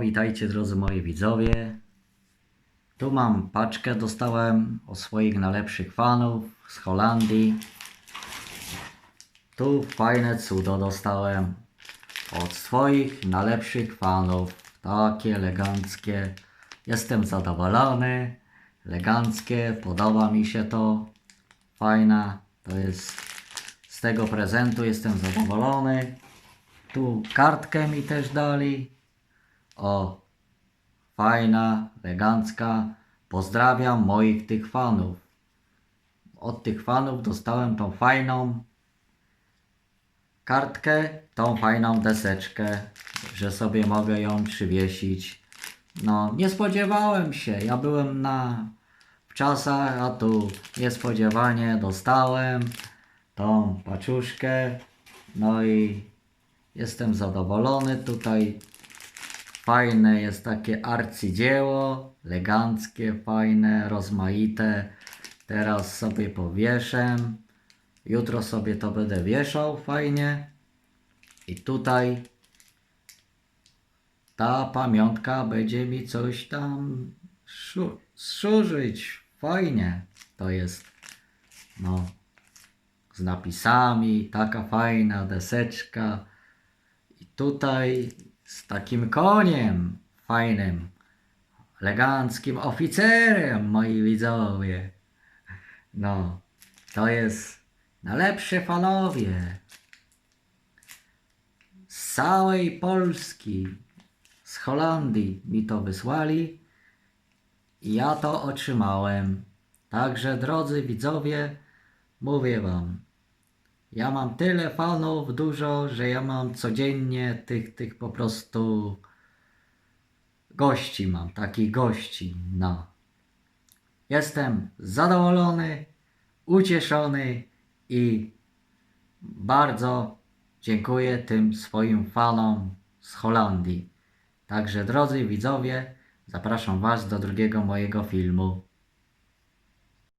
witajcie drodzy moi widzowie. Tu mam paczkę, dostałem od swoich najlepszych fanów z Holandii. Tu fajne cudo dostałem od swoich najlepszych fanów. Takie eleganckie. Jestem zadowolony. Eleganckie, podoba mi się to. Fajna. To jest z tego prezentu jestem zadowolony. Tu kartkę mi też dali. O, fajna, elegancka. Pozdrawiam moich tych fanów. Od tych fanów dostałem tą fajną kartkę, tą fajną deseczkę, że sobie mogę ją przywiesić. No, nie spodziewałem się. Ja byłem na w czasach, a tu niespodziewanie dostałem tą paczuszkę. No i jestem zadowolony. Tutaj fajne jest takie arcydzieło, eleganckie, fajne, rozmaite. Teraz sobie powieszę. Jutro sobie to będę wieszał fajnie. I tutaj ta pamiątka będzie mi coś tam służyć. Fajnie to jest. No, z napisami, taka fajna deseczka. I tutaj z takim koniem fajnym, eleganckim oficerem, moi widzowie. No, to jest najlepsze fanowie z całej Polski, z Holandii mi to wysłali i ja to otrzymałem. Także drodzy widzowie, mówię wam, ja mam tyle fanów dużo, że ja mam codziennie tych, tych po prostu gości mam, takich gości, no. Jestem zadowolony, ucieszony i bardzo dziękuję tym swoim fanom z Holandii. Także drodzy widzowie, zapraszam Was do drugiego mojego filmu.